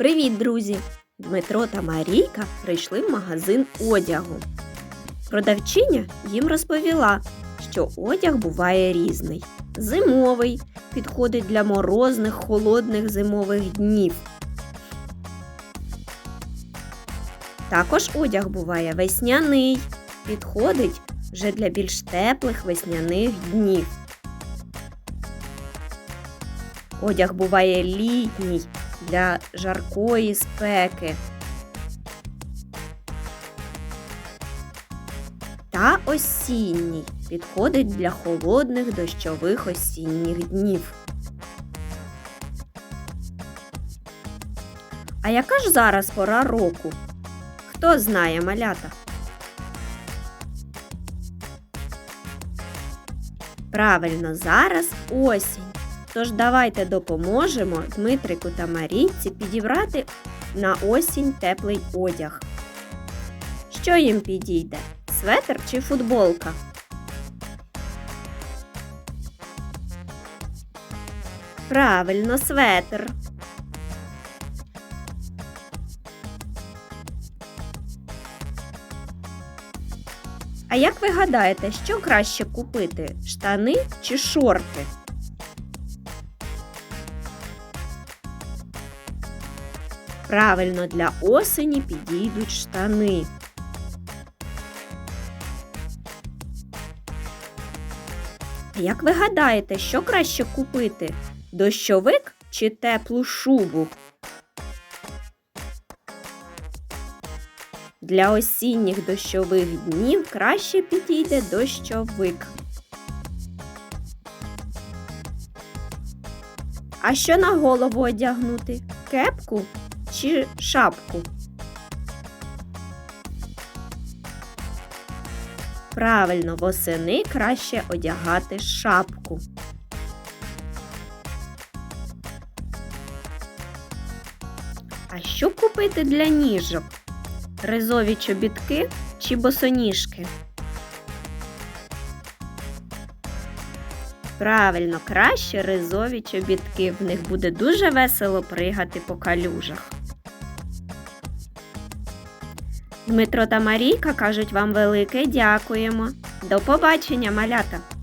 Привіт, друзі! Дмитро та Марійка прийшли в магазин одягу. Продавчиня їм розповіла, що одяг буває різний. Зимовий підходить для морозних, холодних зимових днів. Також одяг буває весняний, підходить вже для більш теплих весняних днів. Одяг буває літній для жаркої спеки. Та осінній підходить для холодних дощових осінніх днів. А яка ж зараз пора року? Хто знає малята? Правильно, зараз осінь. Тож давайте допоможемо Дмитрику та Марійці підібрати на осінь теплий одяг. Що їм підійде? Светр чи футболка? Правильно, светр. А як ви гадаєте, що краще купити? Штани чи шорти? Правильно, для осені підійдуть штани. Як ви гадаєте, що краще купити? Дощовик чи теплу шубу? Для осінніх дощових днів краще підійде дощовик. А що на голову одягнути? Кепку чи шапку? Правильно, восени краще одягати шапку. А що купити для ніжок? Ризові чобітки чи босоніжки? Правильно, краще ризові чобітки. В них буде дуже весело пригати по калюжах. Дмитро та Марійка кажуть вам велике дякуємо. До побачення, малята!